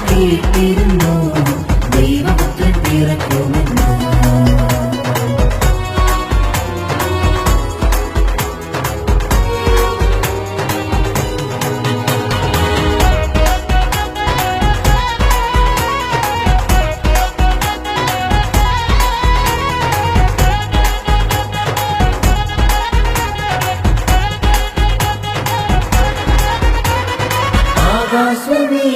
കേട്ടിരുന്നു ദൈവപുത്രൻ പിറക്കുമെന്ന് ആകാശവീതിയിൽ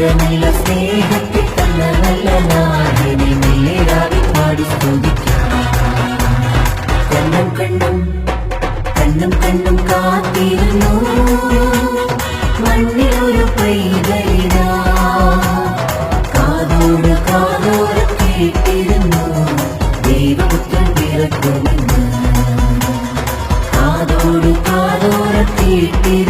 ഇത്ര നല്ല സ്നേഹത്തെ തന്ന നല്ല നാടിനെ മെല്ലിടാവിൽ പാടി സ്തുതിക്കാം. കണ്ണും കണ്ണും കണ്ണും കണ്ണും കാത്തിരുന്നു. മണ്ണിലൊരു പൈതലിനാ. കാതോട് കാതോട് കേട്ടിരുന്നു. ദൈവപുത്രൻ പിറക്കുമെന്ന്. കാതോട് കാതോട് കേട്ടിരുന്നു.